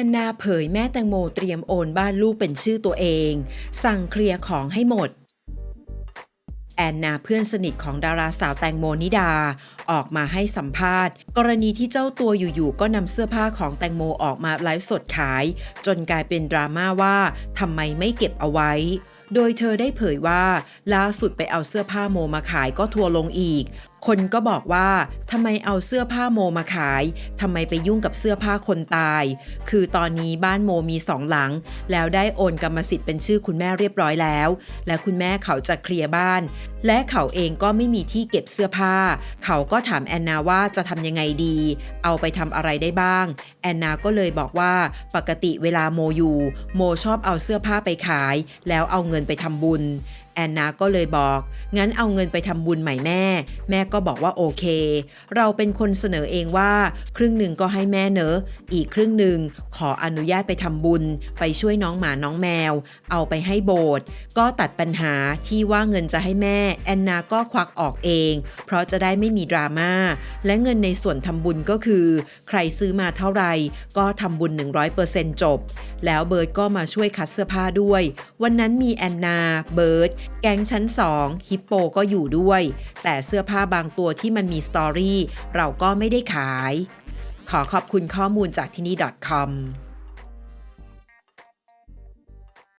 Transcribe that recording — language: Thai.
อนนาเผยแม่แตงโมเตรียมโอนบ้านลูกเป็นชื่อตัวเอง สั่งเคลียร์ของให้หมด แอนนาเพื่อนสนิทของดาราสาวแตงโมนิดา ออกมาให้สัมภาษณ์ กรณีที่เจ้าตัวอยู่ๆก็นำเสื้อผ้าของแตงโมออกมาไลฟ์สดขาย จนกลายเป็นดราม่าว่าทำไมไม่เก็บเอาไว้โดยเธอได้เผยว่า ล่าสุดไปเอาเสื้อผ้าโมมาขายก็ทัวร์ลงอีก คนก็บอกว่าทำไมเอาเสื้อผ้าโมมาขายทำไมไปยุ่งกับเสื้อผ้าคนตาย คือตอนนี้บ้านโมมีสองหลัง แล้วได้โอนกรรมสิทธิ์เป็นชื่อคุณแม่เรียบร้อยแล้ว และคุณแม่เขาจะเคลียร์บ้าน และเขาเองก็ไม่มีที่เก็บเสื้อผ้า เขาก็ถามแอนนาว่าจะทำยังไงดี เอาไปทำอะไรได้บ้าง แอนนาก็เลยบอกว่าปกติเวลาโมอยู่ โมชอบเอาเสื้อผ้าไปขาย แล้วเอาเงินไปทำบุญแอนนาก็เลยบอก งั้นเอาเงินไปทำบุญใหม่แม่ แม่ก็บอกว่าโอเค เราเป็นคนเสนอเองว่า ครึ่งหนึ่งก็ให้แม่เนอะ อีกครึ่งหนึ่งขออนุญาตไปทำบุญ ไปช่วยน้องหมาน้องแมว เอาไปให้โบสถ์ก็ตัดปัญหาที่ว่าเงินจะให้แม่แอนนาก็ควักออกเอง เพราะจะได้ไม่มีดราม่า และเงินในส่วนทำบุญก็คือ ใครซื้อมาเท่าไหร่ก็ทำบุญ 100%จบ แล้วเบิร์ดก็มาช่วยคัดเสื้อผ้าด้วย วันนั้นมีแอนนา เบิร์ด แก๊งชั้น 2 ฮิปโปก็อยู่ด้วย แต่เสื้อผ้าบางตัวที่มันมีสตอรี่เราก็ไม่ได้ขาย ขอขอบคุณข้อมูลจากที่นี่ .com